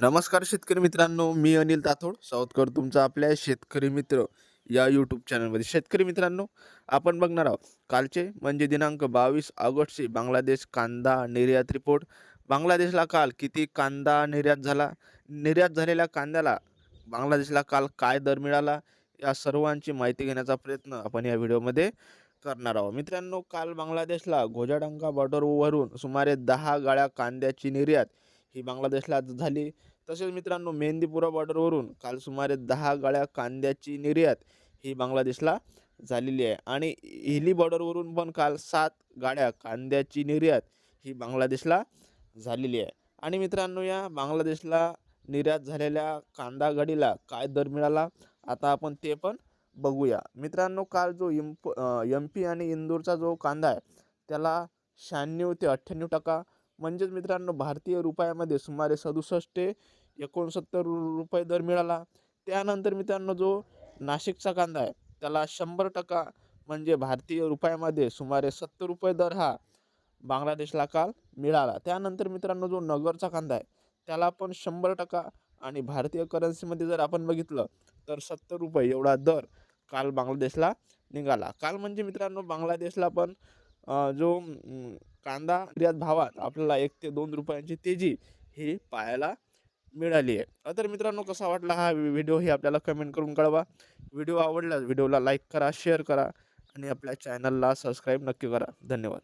नमस्कार शेतकरी मित्रांनो मी अनिल ताथोड सावतकर तुमचा आपल्या शेतकरी मित्र या यूट्यूब चॅनलमध्ये शेतकरी मित्रांनो आपण बघणार आहोत कालचे म्हणजे दिनांक बावीस ऑगस्टचे बांगलादेश कांदा निर्यात रिपोर्ट बांगलादेशला काल किती कांदा निर्यात झाला? निर्यात झालेल्या कांद्याला बांगलादेशला काल काय दर मिळाला? या सर्वांची माहिती घेण्याचा प्रयत्न आपण या व्हिडिओमध्ये करणार आहोत. मित्रांनो काल बांगलादेशला घोजाडंगा बॉर्डरवरून सुमारे दहा गाळ्या कांद्याची निर्यात ही बांगलादेशला झाली. तसेच मित्रांनो मेहंदीपुरा बॉर्डरवरून काल सुमारे दहा गाड्या कांद्याची निर्यात ही बांगलादेशला झालेली आहे. आणि हिली बॉर्डरवरून पण काल सात गाड्या कांद्याची निर्यात ही बांगलादेशला झालेली आहे. आणि मित्रांनो या बांगलादेशला निर्यात झालेल्या कांदा गाडीला काय दर मिळाला आता आपण ते पण बघूया. मित्रांनो काल जो इम्प एम पी आणि इंदूरचा जो कांदा आहे त्याला शहाण्णव ते अठ्ठ्याण्णव टक्का म्हणजेच मित्रांनो भारतीय रुपयामध्ये सुमारे सदुसष्ट ते एकोणसत्तर रु- रुपये दर मिळाला. त्यानंतर मित्रांनो जो नाशिकचा कांदा आहे त्याला शंभर टक्का म्हणजे भारतीय रुपयामध्ये सुमारे सत्तर रुपये दर हा बांगलादेशला काल मिळाला. त्यानंतर मित्रांनो जो नगरचा कांदा आहे त्याला पण शंभर टक्का आणि भारतीय करन्सीमध्ये जर आपण बघितलं तर सत्तर रुपये एवढा दर काल बांगलादेशला निघाला. काल म्हणजे मित्रांनो बांगलादेशला पण जो कांदा निर्यात भावात आपल्याला एक ते दोन रुपयांची तेजी ही पाहायला मिळाली आहे. तर मित्रांनो कसा वाटला हा व्हिडिओ ही आपल्याला कमेंट करून कळवा. व्हिडिओ आवडला व्हिडिओला लाईक करा शेअर करा आणि आपल्या चॅनलला सबस्क्राईब नक्की करा. धन्यवाद.